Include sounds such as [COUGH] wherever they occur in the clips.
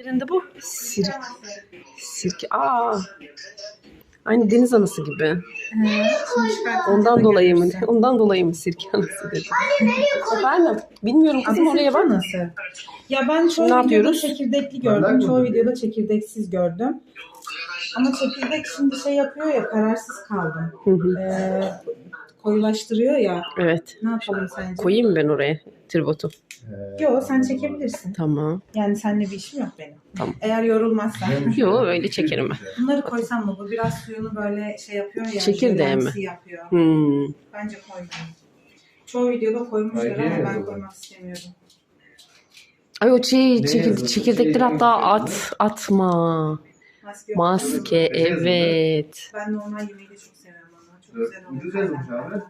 Birinde bu sir sirke. Aa. Aynı deniz anası gibi. Ondan dolayı mı? Ondan dolayı mı sirke anası dedi. Efendim, bilmiyorum kızım oraya bak. Nasıl? Ya ben çoğu Ne videoda yapıyoruz? çekirdekli gördüm. Çoğu videoda çekirdeksiz gördüm. Ama çekirdek şimdi şey yapıyor ya kararsız kaldım. Hı hı. Ee, koyulaştırıyor ya. Evet. Ne yapalım sence? Koyayım mı ben oraya tribotu? Yok sen çekebilirsin. Tamam. Yani seninle bir işim yok benim. Tamam. Eğer yorulmazsan. Yo öyle çekerim ben. Bunları koysam mı? Bu biraz suyunu böyle şey yapıyor ya. Çekirdeği mi? yapıyor. Hmm. Bence koymayayım. Çoğu videoda koymuşlar ama ben koymak istemiyorum. Ay o şey çekir, Şey hatta at atma. Maske. Maske evet. Ben normal yemeği de çok seviyorum Güzel olmuş abi.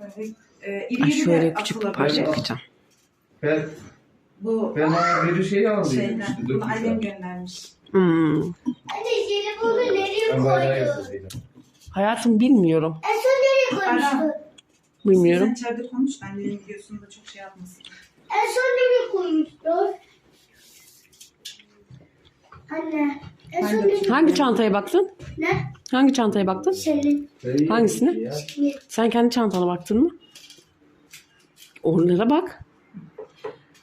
Böyle, e, iri Ay iri şöyle de küçük bir atılabilir. parça yapacağım. Ben, Bu ben bir şey aldım. şeyden. işte, Bunu annem lira. göndermiş. Hmm. Anne jelibonu nereye Ben bayağı koydun? yazılıydım. Hayatım bilmiyorum. En son nereye koymuştun? Bilmiyorum. Sen içeride konuş. Annenin videosunu da çok şey yapmasın. En son nereye koymuştun? Anne. Nereye Hangi çantaya baktın? Ne? Hangi çantaya baktın? Senin. Hangisini? ya. Sen kendi çantana baktın mı? Oralara bak.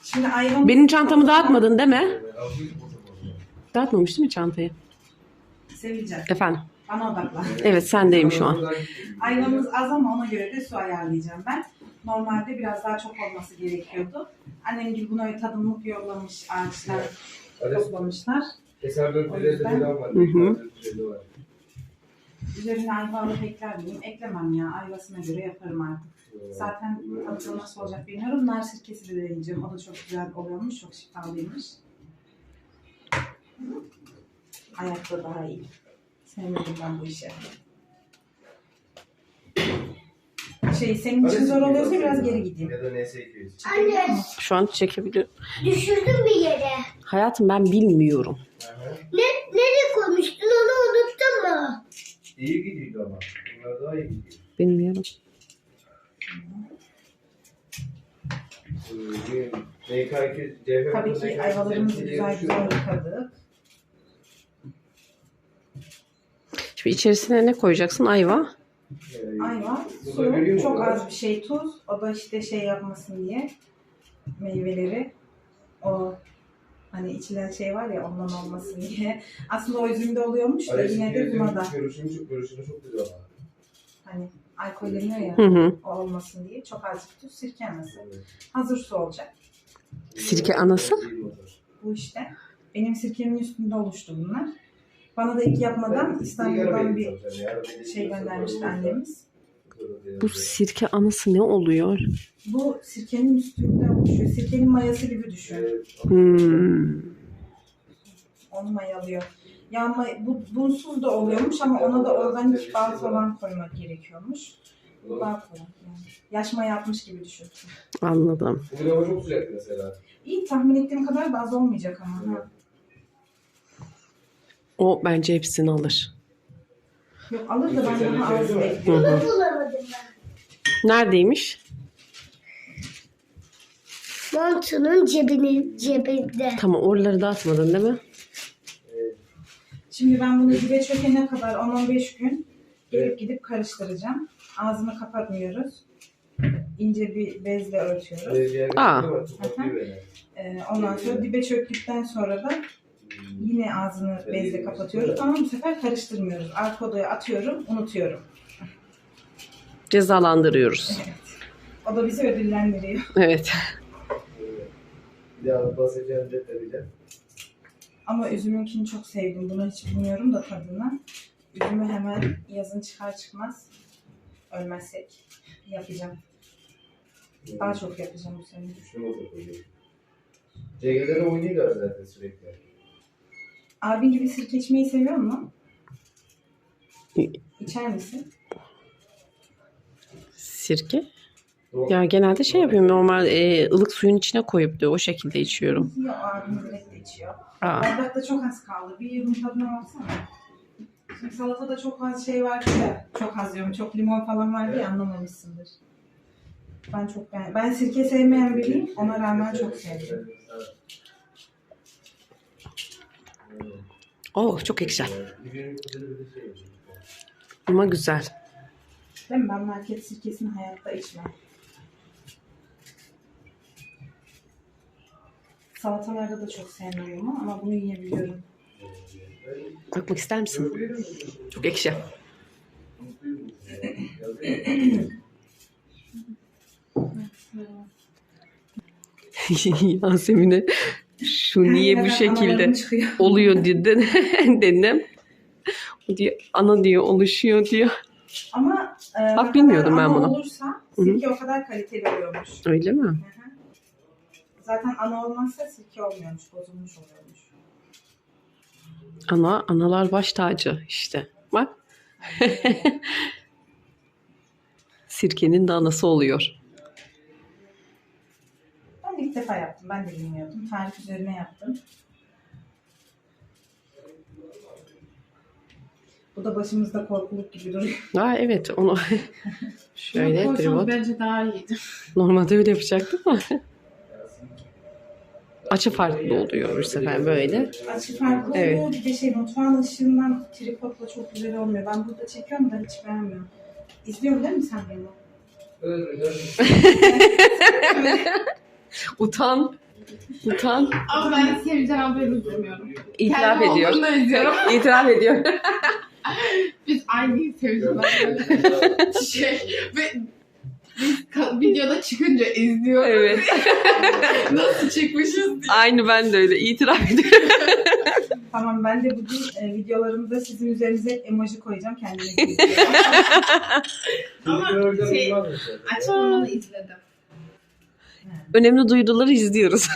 Şimdi ayvan... Benim çantamı dağıtmadın değil mi? Dağıtmamış değil mi çantayı? Seveceğim. Efendim. Bana odaklan. Evet sendeyim şu an. Ayvanımız az ama ona göre de su ayarlayacağım ben. Normalde biraz daha çok olması gerekiyordu. Annem gibi buna tadımlık yollamış ağaçlar toplamışlar. Hesap 450 falan var. Hı hı. 450 var. Üzerine ayvalık ekler miyim? Eklemem ya. Ayvasına göre yaparım artık. Zaten tadı nasıl olacak bilmiyorum. Nar sirkesi de deneyeceğim. O da çok güzel oluyormuş. Çok şifalıymış. Ayakta daha iyi. Sevmedim ben bu işi. Şey senin için zor oluyorsa biraz geri gideyim. Ya da neyse 200. Anne Şu an çekebiliyorum. düşürdün bir yere. Hayatım ben bilmiyorum. Aha. Ne, nereye koymuştun onu unuttun mu? İyi gidiyordu ama. Bunlar daha iyi gidiyor. Bilmiyorum. Ee, NK2 CF Tabii ki ayvalarımızı güzel güzel yıkadık. Şimdi içerisine ne koyacaksın? Ayva. Ayva, veriyor su, çok az bir şey tuz. O da işte şey yapmasın diye meyveleri o hani içilen şey var ya ondan olmasın diye. [LAUGHS] Aslında o üzümde oluyormuş da yine de buna da Görüşünü çok, görüşünü çok güzel ama. hani alkolleniyor ya Hı hı. o olmasın diye çok azıcık tuz sirke anası. Hazır su olacak. Sirke anası? Bu işte. Benim sirkemin üstünde oluştu bunlar. Bana da ilk yapmadan İstanbul'dan bir şey göndermişti annemiz. Bu sirke anası ne oluyor? Bu sirkenin üstünde oluşuyor. Sirkenin mayası gibi düşün. Hmm. Onu mayalıyor. Ya may- bu bunsuz da oluyormuş ama ona da organik bal falan koymak gerekiyormuş. Bal koymak yani. Yaş maya yapmış gibi düşün. Anladım. Bugün hava çok sıcak mesela. İyi tahmin ettiğim kadar da az olmayacak ama. Ha. O bence hepsini alır. Yok alır da ben daha az şeysi var. bekliyorum. Hı hı. Neredeymiş? Montunun cebinin cebinde. Tamam oraları dağıtmadın değil mi? Şimdi ben bunu dibe çökene kadar 10-15 gün gelip gidip karıştıracağım. Ağzını kapatmıyoruz. İnce bir bezle örtüyoruz. Aa. Ee, ondan sonra dibe çöktükten sonra da yine ağzını bezle kapatıyoruz ama bu sefer karıştırmıyoruz. Arka odaya atıyorum, unutuyorum. Cezalandırıyoruz. Evet. O da bizi ödüllendiriyor. [LAUGHS] Evet. Bir daha basacağım detaylıca. Ama üzümünkini çok sevdim. Bunu hiç bilmiyorum da tadını. Üzümü hemen yazın çıkar çıkmaz ölmezsek yapacağım. Daha çok yapacağım bu sene. Şunu da koyuyorum. CG'de de oynuyorlar zaten sürekli. Abin gibi sirke içmeyi seviyor musun? İçer misin? sirke. Ya genelde şey yapıyorum normal e, ılık suyun içine koyup diyor o şekilde içiyorum. Ya abim direkt içiyor. Bardakta çok az kaldı. Bir yudum tadına baksana. Şimdi salatada çok az şey vardı ya. Çok az diyorum. Çok limon falan vardı ya anlamamışsındır. Ben çok beğendim. Ben sirke sevmeyen biriyim. Ona rağmen çok sevdim. Oh çok güzel. Ama güzel. Değil mi? Ben market sirkesini hayatta içmem. Salatalarda da çok sevmiyorum ama bunu yiyebiliyorum. Bakmak ister misin? Çok ekşi. [LAUGHS] Yasemin'e şu niye bu şekilde oluyor dedi [LAUGHS] dedim. O diyor ana diyor oluşuyor diyor. Ama e, Bak bilmiyordum ben bunu. olursa sirke o kadar kaliteli oluyormuş. Öyle mi? Hı hı. Zaten ana olmazsa sirke olmuyormuş, bozulmuş oluyormuş. Ana analar baş tacı işte. Bak [LAUGHS] sirkenin de anası oluyor. Ben ilk defa yaptım. Ben de bilmiyordum. Tarif üzerine yaptım. Bu da başımızda korkuluk gibi duruyor. [LAUGHS] Aa evet onu [LAUGHS] şöyle Koysanız tribot. bence daha iyiydi. [LAUGHS] Normalde öyle yapacaktım ama açı farklı oluyor bu sefer böyle. Açı farklı Evet. oluyor. Bir de şey mutfağın ışığından tripodla çok güzel olmuyor. Ben burada çekiyorum da hiç beğenmiyorum. İzliyorsun değil mi sen beni? Utan. Utan. Ama ben Sevcan ablayı izlemiyorum. İtiraf Kendi ediyor. izliyorum. İtiraf ediyor. [LAUGHS] Biz aynı ablayla şey ve biz videoda çıkınca izliyoruz. Evet. [LAUGHS] Nasıl çıkmışız diye. Aynı ben de öyle. İtiraf ediyorum. [LAUGHS] Tamam ben de bugün e, videolarımda sizin üzerinize emoji koyacağım. Kendime. Ama şey, Açmamanı izledim. Önemli duyuruları izliyoruz.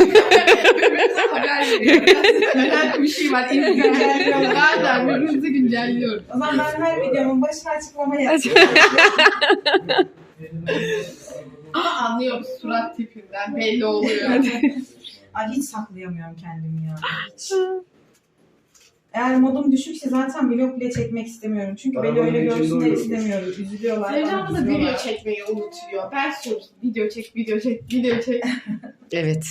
Önemli bir şey var. İzliyoruz. Bazen birbirimizi güncelliyoruz. o zaman ben her videomun başına açıklama yapıyorum. Ama anlıyoruz surat tipinden. Belli oluyor. Ay hiç saklayamıyorum kendimi ya. Hiç. Eğer modum düşükse zaten vlog bile çekmek istemiyorum. Çünkü Bana beni öyle bunun için görsünler doyuyormuş. istemiyorum. Üzülüyorlar. Sevcan bana da video kızıyorlar. çekmeyi unutuyor. Ben sürekli video çek, video çek, video çek. [LAUGHS] evet.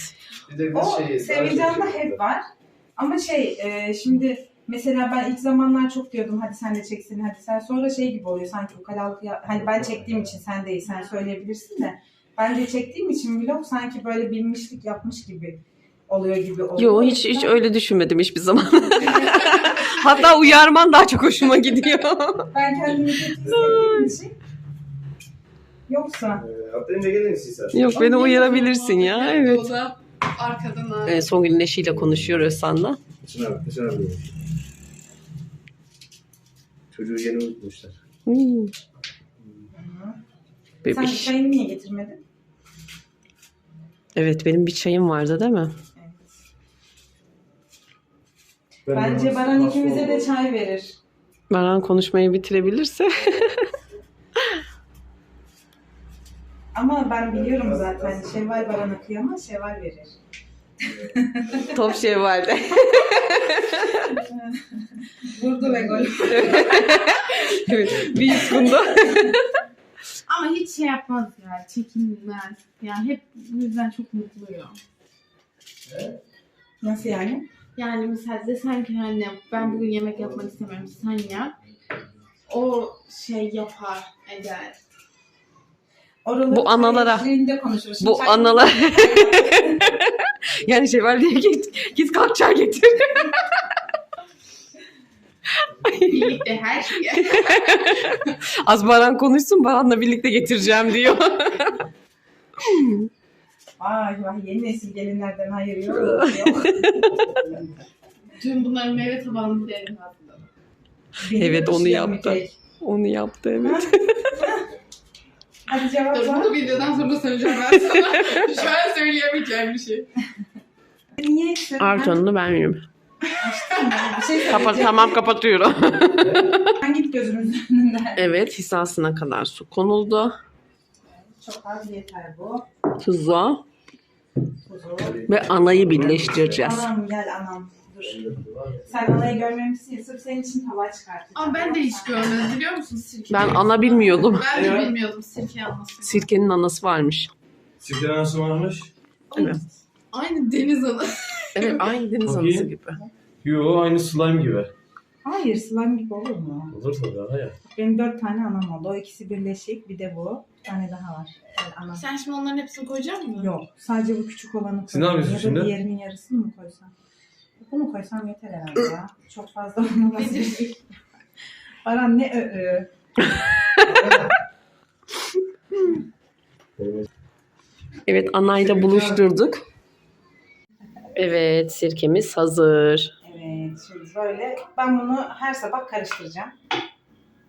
Bir de O şey, Sevincan'da hep var. Ama şey e, şimdi mesela ben ilk zamanlar çok diyordum hadi sen de çeksin hadi sen sonra şey gibi oluyor sanki ukalalık ya hani ben çektiğim için sen değil sen söyleyebilirsin de ben de çektiğim için vlog sanki böyle bilmişlik yapmış gibi oluyor gibi oluyor. Yo hiç hiç öyle düşünmedim hiçbir zaman. [LAUGHS] Hatta uyarman daha çok hoşuma gidiyor. Ben kendimi kötü hissettiğim için yoksa Ee, Atlayınca gelin. Yok beni uyarabilirsin ya. Evet. O da arkadan ağrıyor. Evet, Songül'ün eşiyle konuşuyor Özsan'la. Kışın abi, kışın abi. Çocuğu yeni unutmuşlar. Hmm. sen Bebiş. çayını niye getirmedin? Evet benim bir çayım vardı değil mi? Evet. Ben Bence Baran ikimize de çay verir. Baran konuşmayı bitirebilirse. [LAUGHS] Ama ben biliyorum zaten Şevval Baran'a kıyamaz, Şevval verir. [LAUGHS] Top vardı. [LAUGHS] Vurdu ve gol. evet. Bir yutkundu. Ama hiç şey yapmaz ya. Çekinmez. Yani hep bu yüzden çok mutluyum. Nasıl yani? Yani mesela desen ki anne ben bugün yemek yapmak istemiyorum sen yap. O şey yapar eder. Oraları Bu analara. Bu analar. [LAUGHS] [LAUGHS] yani Şevval diye git, git kalk çay getir. Birlikte her şeye. [LAUGHS] Az Baran konuşsun Baran'la birlikte getireceğim diyor. Vay vay yeni nesil gelinlerden hayır yok. yok. Dün bunların meyve tabağını derim hazırladım. Benim Evet, onu yaptı. tek. Onu yaptı evet. Hadi Dur cevapla. bunu videodan sonra söyleyeceğim ben sana. [LAUGHS] Şu an söyleyemeyeceğim bir şey. Niye işte? Artonunu ben. Bir şey söyleyeceğim. tamam kapatıyorum. [LAUGHS] Sen git gözümüzün önünden. evet hizasına kadar su konuldu. Çok az yeter bu. Tuzu. Ve anayı birleştireceğiz. Anam gel anam. Dur. Sen anayı görmemişsin ya sırf senin için tava çıkartacağım. Ama ben de hiç görmedim biliyor musun sirke? Ben ana bilmiyordum. Ben de bilmiyordum sirke almasını. Sirkenin anası varmış. Sirke anası varmış. Evet. Aynı deniz anası. Evet aynı deniz Bakayım. anası gibi. Yo aynı slime gibi. Hayır slime gibi olur mu? Olur mu daha ya? Benim dört tane anam oldu. O ikisi birleşik. Bir de bu. Bir tane daha var. Yani anam. Sen şimdi onların hepsini koyacak mısın? Yok. Sadece bu küçük olanı Siz ne koyacağım. yapıyorsun Ya da şimdi? diğerinin yarısını mı koysam? Bu mu koysam yeter herhalde ya. Çok fazla olmaması değil. [LAUGHS] Baran ne ö ö. Evet anayla buluşturduk. Evet sirkemiz hazır. Evet şimdi böyle. Ben bunu her sabah karıştıracağım.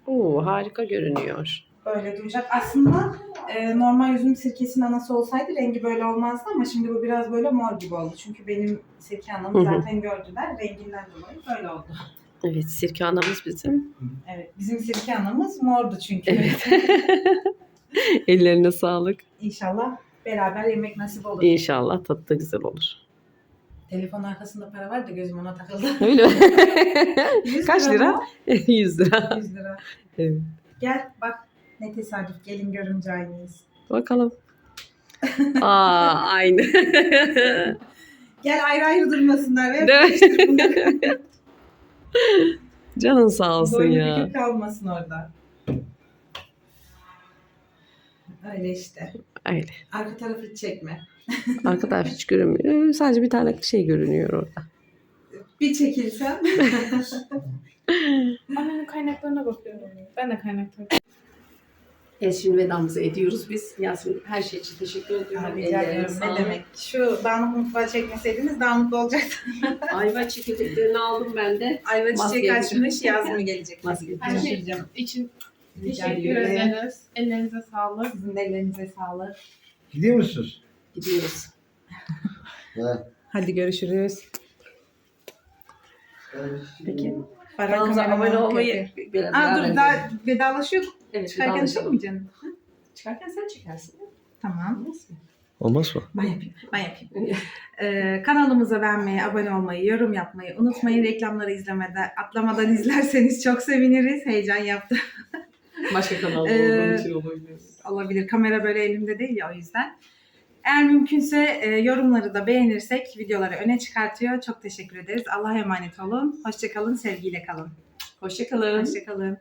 Oo, harika görünüyor. Böyle duracak. Aslında e, normal üzüm sirkesinin anası olsaydı rengi böyle olmazdı ama şimdi bu biraz böyle mor gibi oldu. Çünkü benim sirke anamı zaten gördüler. Renginden dolayı böyle oldu. Evet sirke anamız bizim. Evet bizim sirke anamız mordu çünkü. Evet. [LAUGHS] Ellerine sağlık. İnşallah beraber yemek nasip olur. İnşallah tadı da güzel olur. Telefon arkasında para var da gözüm ona takıldı. [LAUGHS] Öyle mi? [LAUGHS] 100 Kaç lira? mı? [LAUGHS] 100 lira. 100 lira. Evet. Gel bak ne tesadüf gelin görümce aynıyız. Bakalım. Aa aynı. Gel ayrı ayrı durmasınlar ve? Canın sağ olsun Boynu ya. kalmasın orada. Öyle işte. Öyle. Arka tarafı çekme. Arka taraf hiç görünmüyor. Sadece bir tane şey görünüyor orada. Bir çekilsem. [LAUGHS] Annenin kaynaklarına bakıyorum. Ben de kaynaklarına Evet şimdi vedamızı ediyoruz biz. Yasemin her şey için teşekkür ediyorum. Rica ediyorum. Ne demek? Şu dağınık mutfağı çekmeseydiniz dağınık olacaktı. [LAUGHS] Ayva çekirdeklerini aldım ben de. Ayva çiçek açmış yaz mı gelecek? Maske. Şaşıracağım. için Rica teşekkür ederim. ederiz. Ellerinize sağlık. Sizin de ellerinize sağlık. Gidiyor musunuz? Gidiyoruz. Ha. Hadi görüşürüz. Peki. Baran Kanalımıza kameraman abone olmayı Aa dur daha vedalaşıyorduk. Evet, Çıkarken vedalaşalım. çekmeyeceksin. Çıkarken sen çekersin. Tamam. Olmaz mı? Ben yapayım. Ben yapayım. Ee, kanalımıza beğenmeyi, abone olmayı, yorum yapmayı unutmayın. Reklamları izlemeden, atlamadan izlerseniz çok seviniriz. Heyecan yaptı. Başka kanalda Ee, olduğum için olabilir. Olabilir. Kamera böyle elimde değil ya o yüzden. Eğer mümkünse e, yorumları da beğenirsek videoları öne çıkartıyor. Çok teşekkür ederiz. Allah'a emanet olun. Hoşçakalın. Sevgiyle kalın. Hoşçakalın. Hoşçakalın.